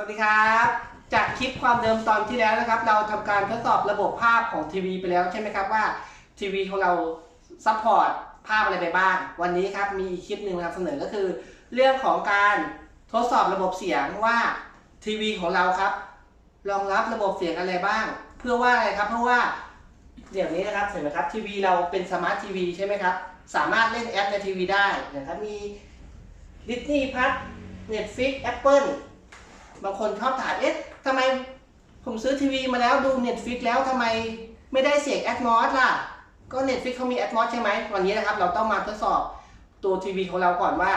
สวัสดีครับ จากคลิปความเดิมตอนที่แล้วนะครับ เราทำการทดสอบระบบภาพของทีวีไปแล้วใช่ไหมครับว่าทีวีของเราซัพพอร์ตภาพอะไรไปบ้าง วันนี้ครับมีอีกคลิปหนึ่งนำเสนอก็คือ เรื่องของการทดสอบระบบเสียงว่าทีวีของเราครับรองรับระบบเสียงอะไรบ้าง เพื่อว่าอะไรครับเพราะว่าเดี๋ยวนี้นะครับเห็นไหมครับทีวีเราเป็นสมาร์ททีวีใช่ไหมครับสามารถเล่นแอปในทีวีได้นะครับมีดิสนีย์พัทเน็ตฟิกแอปเปิล บางคนชอบถามเอ๊ะทำไมผมซื้อทีวีมาแล้วดู Netflix แล้วทำไมไม่ได้เสียง a d m o s ล่ะ ก็ Netflix เขามี a d m o s ใช่ไหมวันนี้นะครับ เราต้องมาทดสอบตัวทีวีของเราก่อนว่า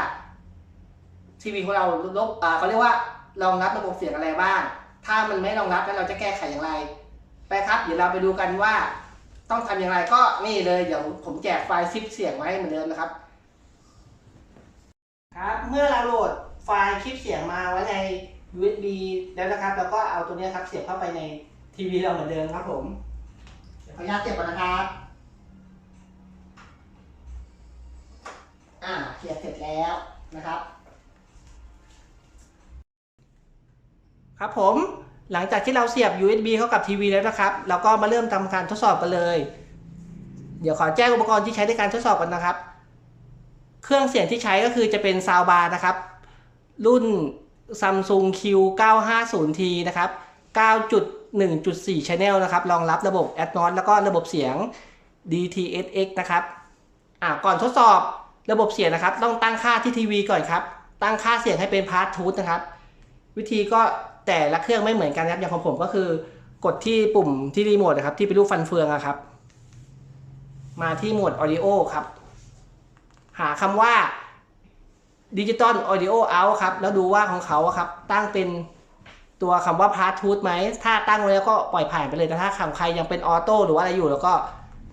ทีวีของเราลบเขาเรียกว่ารองรับระบบเสียงอะไรบ้าง ถ้ามันไม่รองรับแล้วเราจะแก้ไขอย่างไร ไปครับ เดี๋ยวเราไปดูกันว่า ต้องทำอย่างไรก็นี่เลยเดี๋ยวผมแจกไฟล์ซิปเสียงไว้เหมือนเดิมนะครับ ครับ เมื่อเราโหลดไฟล์คลิปเสียงมาไว้ใน USB แล้วนะครับแล้วก็เอาตัวเนี้ยครับเสียบเข้าไปในทีวีเราเหมือนเดิมครับผมเดี๋ยวขออนุญาตเสียบก่อนนะครับ อ่าเสียบเสร็จแล้วนะครับ ครับผมหลังจากที่เราเสียบ USB เข้ากับทีวีแล้วนะครับเราก็มาเริ่มทำการทดสอบกันเลย เดี๋ยวขอแจ้งอุปกรณ์ที่ใช้ในการทดสอบกันนะครับ เครื่องเสียงที่ใช้ก็คือจะเป็นซาวบาร์นะครับ รุ่น Samsung Q950T นะครับ 9.1.4 Channel นะครับรองรับระบบ Atmos แล้วก็ระบบเสียง DTS:X นะครับอ่าก่อนทดสอบระบบเสียงนะครับ ต้องตั้งค่าที่ทีวีก่อนครับ ตั้งค่าเสียงให้เป็นพาร์ททูธนะครับ วิธีก็แต่ละเครื่องไม่เหมือนกันนะครับอย่างของผมก็คือกดที่ปุ่มที่รีโมทนะครับที่เป็นรูปฟันเฟืองอะครับ มาที่โหมด Audio ครับ หาคำว่า ดิจิตอลออดิโอเอาครับ แล้วดูว่าของเขาครับ ตั้งเป็นตัวคำว่าพาร์ททูธไหม ถ้าตั้งไว้แล้วก็ปล่อยผ่านไปเลยแต่ถ้าคำใครยังเป็นออโต้หรือว่าอะไรอยู่แล้วก็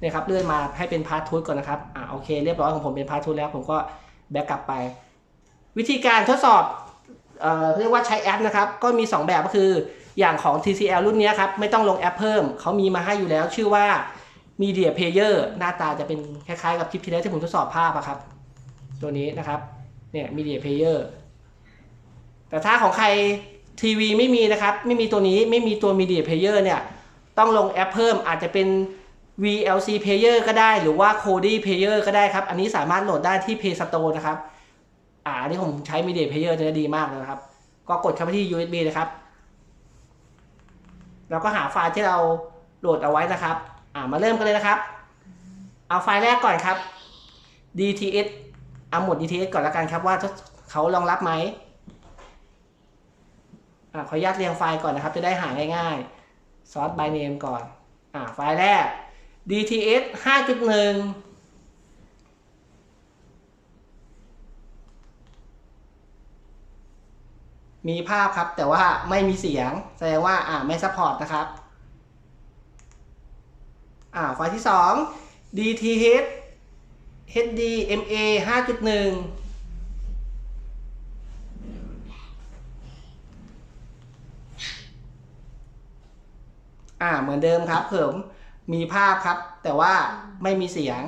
เนี่ยครับเลื่อนมาให้เป็นพาร์ททูธก่อนนะครับอ่าโอเคเรียบร้อยของผมเป็นพาร์ททูธแล้วผมก็แบ็กกลับไป วิธีการทดสอบเอ่อเรียกว่าใช้แอปนะครับ ก็มี 2 แบบก็คืออย่างของ TCL รุ่นนี้ครับ ไม่ต้องลงแอปเพิ่ม เขามีมาให้อยู่แล้วชื่อว่า Media Player หน้าตาจะเป็นคล้ายๆกับคลิปที่แล้วที่ผมทดสอบภาพอะครับ ตัวนี้นะครับ เนี่ย Media Player แต่ถ้าของใครทีวีไม่มีนะครับ ไม่มีตัวนี้ไม่มีตัว Media Player เนี่ยต้องลงแอปเพิ่มอาจจะเป็น VLC Player ก็ได้หรือว่า Kodi Player ก็ได้ครับ อันนี้สามารถโหลดได้ที่ Play Store นะครับ อ่าอันนี้ผมใช้ Media Player จะดีมากนะครับ ก็กดเข้าไปที่ USB นะครับ แล้วก็หาไฟล์ที่เราโหลดเอาไว้นะครับ อ่ามาเริ่มกันเลยนะครับ เอาไฟล์แรกก่อนครับ DTS เอาหมวด DTS ก่อนล้วกันครับว่าเขารองรับไหมอ่าขออนุญาตเรียงไฟล์ก่อนนะครับ จะได้หาง่ายๆ source by name ก่อนอ่าไฟล์แรก DTS 5.1มีภาพครับแต่ว่าไม่มีเสียง แสดงว่าอ่าไม่ซัพพอร์ตนะครับ อ่าไฟล์ที่ 2 DTH HDMA 5.1อ่าเหมือนเดิมครับเผมมีภาพครับ แต่ว่าไม่มีเสียง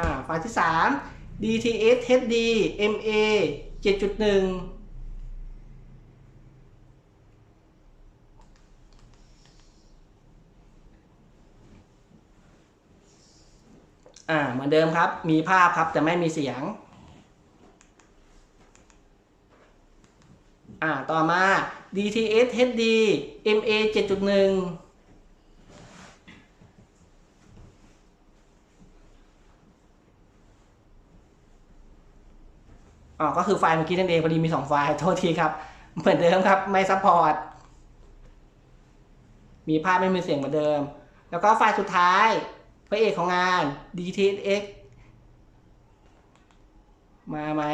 อ่าไฟล์ที่ 3 DTS HD MA 7.1 อ่าเหมือนเดิมครับ มีภาพครับแต่ไม่มีเสียง อ่าต่อมา DTS HD MA 7.1อ๋อก็คือไฟล์เมื่อกี้นั่นเองพอดีมี 2 ไฟล์โทษทีครับ เหมือนเดิมครับ ไม่ซัพพอร์ต มีภาพไม่มีเสียงเหมือนเดิม แล้วก็ไฟล์สุดท้าย ระเอกของงาน DTX มาไหม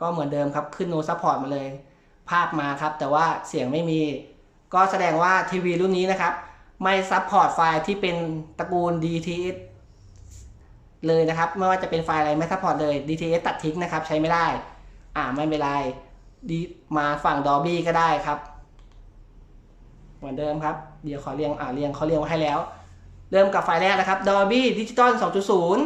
ก็เหมือนเดิมครับขึ้น no support มาเลย ภาพมาครับ แต่ว่าเสียงไม่มี ก็แสดงว่าทีวีรุ่นนี้นะครับ ไม่ซัพพอร์ตไฟล์ที่เป็นตระกูล DTS เลยนะครับ ไม่ว่าจะเป็นไฟล์อะไรไม่ซัพพอร์ตเลย DTS ตัดทิ้งนะครับ ใช้ไม่ได้ อ่าไม่เป็นไรดีมาฝั่ง Dolby ก็ได้ครับ เหมือนเดิมครับ เดี๋ยวขอเรียงอ่าเรียงเขาเรียงไว้ให้แล้ว เริ่มกับไฟล์แรกนะครับ Dolby Digital 2.0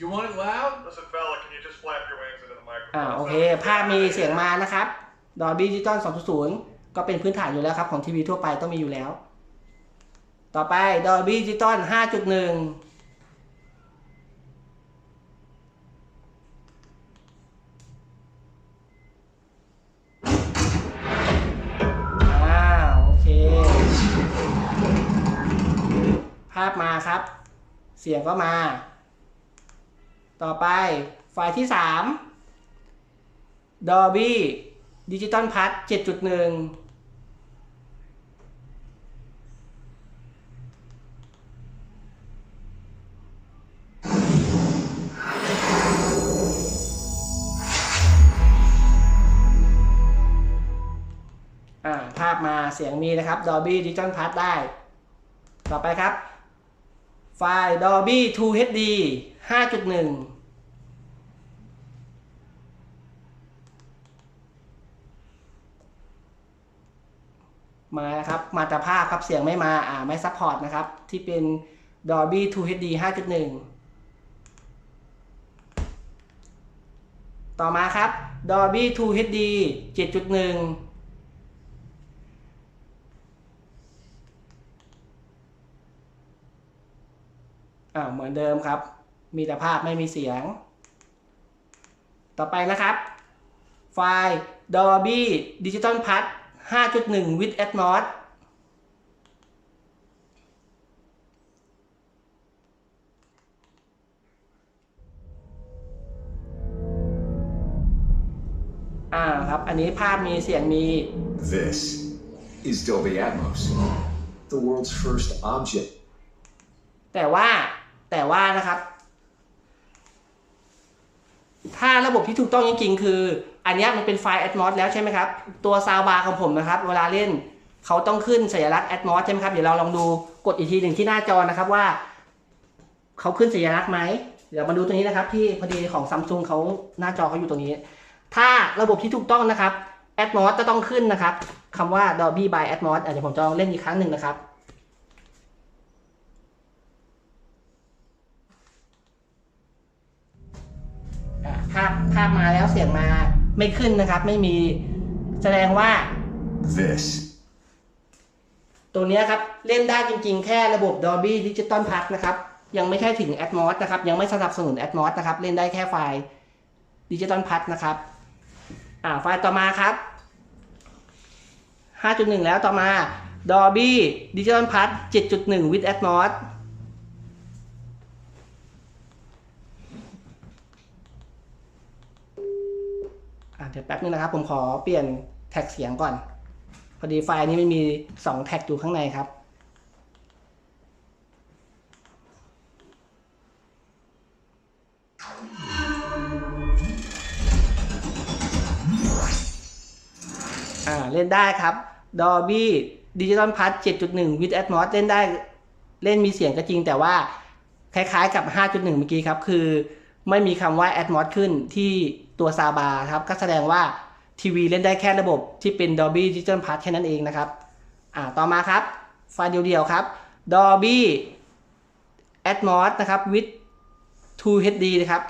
You want it loud? Listen, fella, can you just flap your wings into the microphone? อ่าโอเค ภาพมีเสียงมานะครับ Dolby Digital 2.0 ก็เป็นพื้นฐานอยู่แล้วครับ ของทีวีทั่วไปต้องมีอยู่แล้ว ต่อไป Dolby Digital 5.1 ภาพมาครับ เสียงก็มา ต่อไปไฟล์ที่ 3 Dolby Digital Plus 7.1อ่าภาพมาเสียงมีนะครับ Dolby Digital Plus ได้ ต่อไปครับ ไฟล์ Dolby 2 HD 5.1มานะครับ มาแต่ภาพครับ เสียงไม่มา อ่า ไม่ซัพพอร์ตนะครับ ที่เป็น Dolby 2 HD 5.1 ต่อมาครับ Dolby 2 HD 7.1 อ่าเหมือนเดิมครับ มีแต่ภาพไม่มีเสียง ต่อไปนะครับ ไฟล์ Dolby Digital Plus 5.1 with Atmos อ่าครับ อันนี้ภาพมีเสียงมี This is Dolby Atmos, the world's first object แต่ว่า แต่ว่านะครับ ถ้าระบบที่ถูกต้องจริงๆ คือ อันนี้มันเป็นไฟล์ Atmos แล้วใช่ไหมครับ ตัวซาวบาร์ของผมนะครับ เวลาเล่นเขาต้องขึ้นสัญลักษณ์ Atmos ใช่ไหมครับ เดี๋ยวเราลองดูกดอีกทีหนึ่งที่หน้าจอนะครับว่าเขาขึ้นสัญลักษณ์ไหมเดี๋ยวมาดูตรงนี้นะครับ ที่พอดีของซัมซุงเขาหน้าจอเขาอยู่ตรงนี้ ถ้าระบบที่ถูกต้องนะครับ Atmos จะต้องขึ้นนะครับคำว่า Dolby by Atmos อะเดี๋ยวผมจะลองเล่นอีกครั้งหนึ่งนะครับ ภาพภาพมาแล้วเสียงมาไม่ขึ้นนะครับ ไม่มีแสดงว่า This ตัวเนี้ยครับ เล่นได้จริงๆ แค่ระบบ Dolby Digital Plus นะครับ ยังไม่ใช่ถึง Atmos นะครับ ยังไม่สนับสนุน Atmos นะครับ เล่นได้แค่ไฟล์ Digital Plus นะครับ อ่า ไฟล์ต่อมาครับ 5.1 แล้วต่อมา Dolby Digital Plus 7.1 with Atmos เดี๋ยวแป๊บนึงนะครับ ผมขอเปลี่ยนแท็กเสียงก่อน พอดีไฟล์นี้มันมี 2 แท็กอยู่ข้างในครับ อ่า เล่นได้ครับ Dolby Digital Plus 7.1 with Atmos เล่นได้ เล่นมีเสียงก็จริงแต่ว่าคล้ายๆกับ 5.1 เมื่อกี้ครับ คือ ไม่มีคำว่า Atmos ขึ้นที่ตัวซาบาครับก็แสดงว่าทีวีเล่นได้แค่ระบบที่เป็น Dolby Digital Plus แค่นั้นเองนะครับอ่าต่อมาครับไฟล์เดียวๆครับ Dolby Atmos นะครับ with 2 HD นะครับ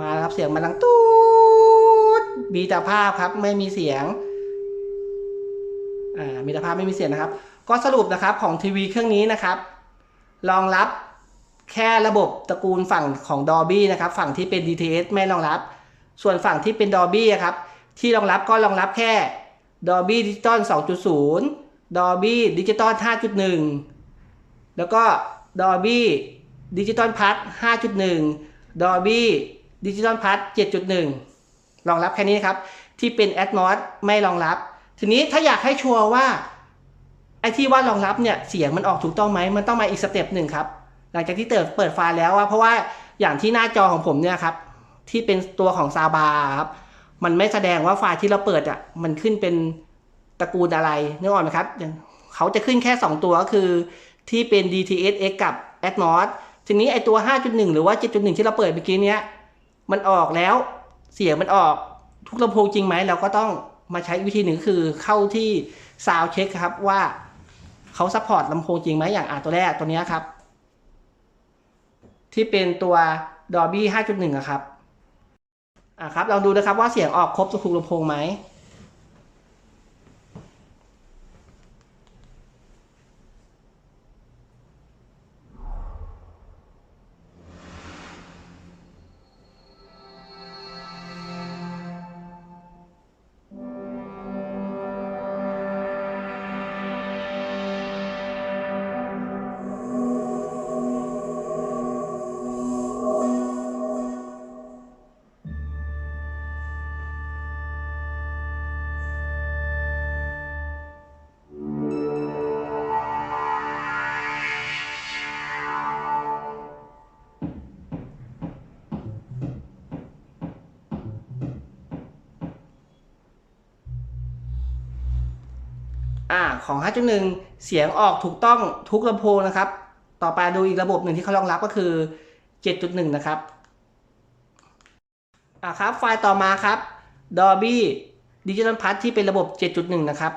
มาครับเสียงมันดังตูดมีแต่ภาพครับไม่มีเสียง มีแต่ภาพไม่มีเสียงนะครับ ก็สรุปนะครับของทีวีเครื่องนี้นะครับรองรับแค่ระบบตระกูลฝั่งของ Dolby นะครับ ฝั่งที่เป็น DTS ไม่รองรับ ส่วนฝั่งที่เป็น Dolby อะครับ ที่รองรับก็รองรับแค่ Dolby Digital 2.0 Dolby Digital 5.1 แล้วก็ Dolby Digital Plus 5.1 Dolby Digital Plus 7.1 รองรับแค่นี้ครับ ที่เป็น Atmos ไม่รองรับ ทีนี้ถ้าอยากให้ชัวร์ว่าไอ้ที่ว่ารองรับเนี่ยเสียงมันออกถูกต้องไหมมันต้องมาอีกสเต็ปหนึ่งครับหลังจากที่เปิดเปิดไฟล์แล้วว่าเพราะว่าอย่างที่หน้าจอของผมเนี่ยครับที่เป็นตัวของซาบาครับมันไม่แสดงว่าไฟล์ที่เราเปิดอะมันขึ้นเป็นตระกูลอะไรนึกออกไหมครับเขาจะขึ้นแค่ 2 ตัวก็คือที่เป็น DTSX กับ Atmos ทีนี้ไอตัว 5.1 หรือว่า 7.1 ที่เราเปิดเมื่อกี้เนี้ยมันออกแล้วเสียงมันออกทุกลำโพงจริงไหมเราก็ต้อง มาใช้วิธีหนึ่งคือเข้าที่ซาวเช็คครับว่าเขาซัพพอร์ตลำโพงจริงไหมอย่างอ่าตัวแรกตัวนี้ครับ ที่เป็นตัว Dolby 5.1อะครับอะครับลองดูนะครับว่าเสียงออกครบทุกลำโพงไหม ของ 5.1 เสียงออกถูกต้องทุกลำโพงนะครับ ต่อไปดูอีกระบบหนึ่งที่เขารองรับก็คือ 7.1 นะครับอะครับ ไฟล์ต่อมาครับ Dolby Digital Plus ที่เป็นระบบ 7.1 นะครับ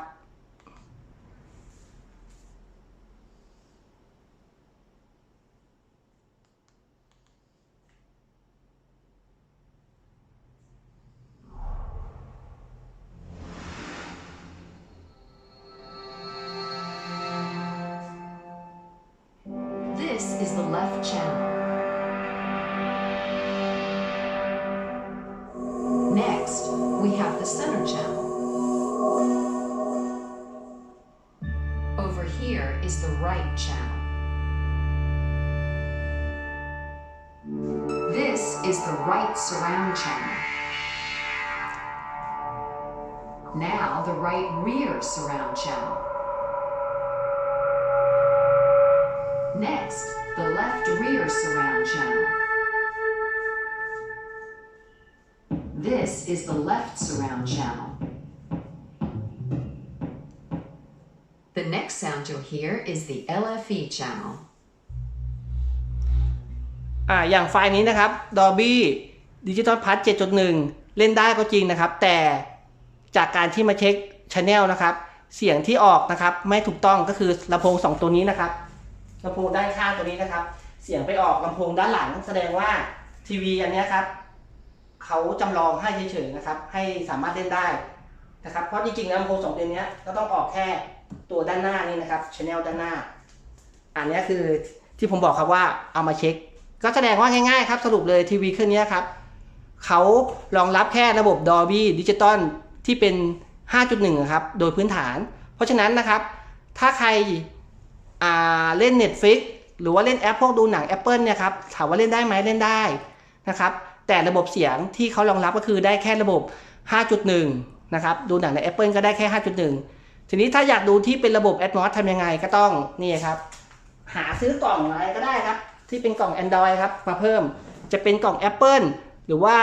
is the right channel. This is the right surround channel. Now the right rear surround channel. Next, the left rear surround channel. This is the left surround channel. Next sound you'll hear is the LFE channel. อ่าอย่างไฟล์นี้นะครับ Dolby Digital Plus 7.1 เล่นได้ก็จริงนะครับ แต่จากการที่มาเช็คช n แนลนะครับ เสียงที่ออกนะครับ ไม่ถูกต้องก็คือลำโพง 2 ตัวนี้นะครับลำโพงด้านข้างตัวนี้นะครับ เสียงไปออกลำโพงด้านหลัง แสดงว่าทีวีอันนี้ครับเขาจำลองให้เฉยๆนะครับ ให้สามารถเล่นได้นะครับ เพราะจริงๆแล้วลำโพงสองตัวนี้ก็ต้องออกแค่ ตัวด้านหน้านี่นะครับชแนลด้านหน้า อันนี้คือที่ผมบอกครับว่าเอามาเช็ค ก็แสดงว่าง่ายๆครับสรุปเลยทีวีเครื่องนี้ครับเขารองรับแค่ระบบ Dolby Digital ที่เป็น 5.1 ครับ โดยพื้นฐาน เพราะฉะนั้นนะครับ ถ้าใครอ่าเล่น Netflix หรือว่าเล่นแอปพวกดูหนัง Apple เนี่ยครับถามว่าเล่นได้ไหมเล่นได้นะครับแต่ระบบเสียงที่เขารองรับก็คือได้แค่ระบบ 5.1 นะครับ ดูหนังใน Apple ก็ได้แค่ 5.1 ทีนี้ถ้าอยากดูที่เป็นระบบ Atmos ทำยังไงก็ต้องนี่ครับ หาซื้อกล่องอะไรก็ได้ครับ ที่เป็นกล่อง Android ครับ มาเพิ่มจะเป็นกล่อง Apple หรือว่า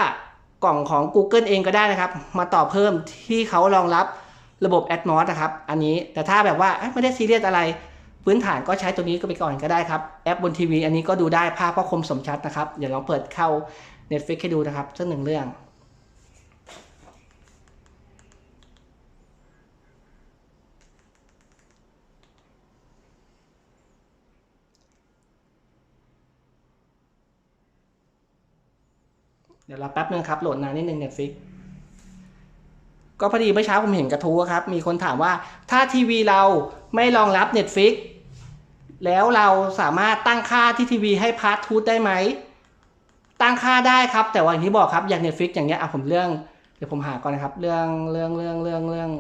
กล่องของ Google เองก็ได้นะครับ มาต่อเพิ่มที่เขารองรับระบบ Atmos นะครับ อันนี้แต่ถ้าแบบว่าไม่ได้ซีเรียสอะไร พื้นฐานก็ใช้ตัวนี้ก็ไปก่อนก็ได้ครับ แอปบนทีวีอันนี้ก็ดูได้ภาพก็คมสมชัดนะครับ เดี๋ยวลองเปิดเข้า Netflix ให้ดูนะครับสักหนึ่งเรื่อง เดี๋ยวรอแป๊บนึงครับโหลดนานนิดนึง Netflix ก็พอดีเมื่อเช้าผมเห็นกระทู้ครับ มีคนถามว่าถ้าทีวีเราไม่รองรับ Netflix แล้วเราสามารถตั้งค่าที่ทีวีให้พาร์ททูตได้ไหม ตั้งค่าได้ครับ แต่ว่าอย่างที่บอกครับอย่าง Netflix อย่างเงี้ยอะผมเรื่องเดี๋ยวผมหาก่อนนะครับ เรื่องเรื่องเรื่องเรื่องเรื่อง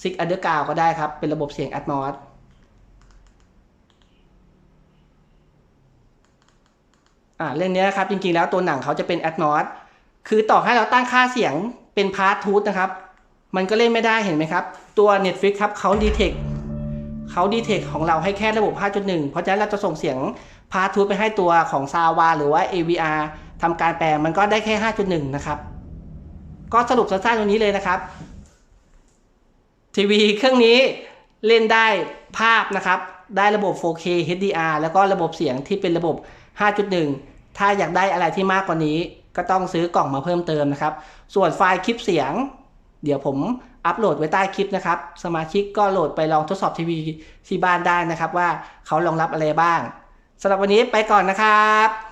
ซิกอันเดอร์กาวก็ได้ครับ เป็นระบบเสียง Atmos อ่าเรื่องนี้ยครับจริงๆแล้วตัวหนังเขาจะเป็น Atmos คือต่อให้เราตั้งค่าเสียงเป็นพาร์ททูตนะครับ มันก็เล่นไม่ได้เห็นไหมครับ ตัว Netflix ครับเขาดีเทคเขาดีเทคของเราให้แค่ระบบ 5.1 เพราะฉะนั้นเราจะส่งเสียงพาร์ททูตไปให้ตัวของซาวาหรือว่า AVR ทำการแปลมันก็ได้แค่ 5.1 นะครับ ก็สรุปสั้นๆตรงนี้เลยนะครับ ทีวีเครื่องนี้เล่นได้ภาพนะครับ ได้ระบบ 4K HDR แล้วก็ระบบเสียงที่เป็นระบบ 5.1 ถ้าอยากได้อะไรที่มากกว่านี้ ก็ต้องซื้อกล่องมาเพิ่มเติมนะครับ ส่วนไฟล์คลิปเสียง เดี๋ยวผมอัปโหลดไว้ใต้คลิปนะครับ สมาชิกก็โหลดไปลองทดสอบทีวีที่บ้านได้นะครับ ว่าเขารองรับอะไรบ้างสำหรับวันนี้ไปก่อนนะครับ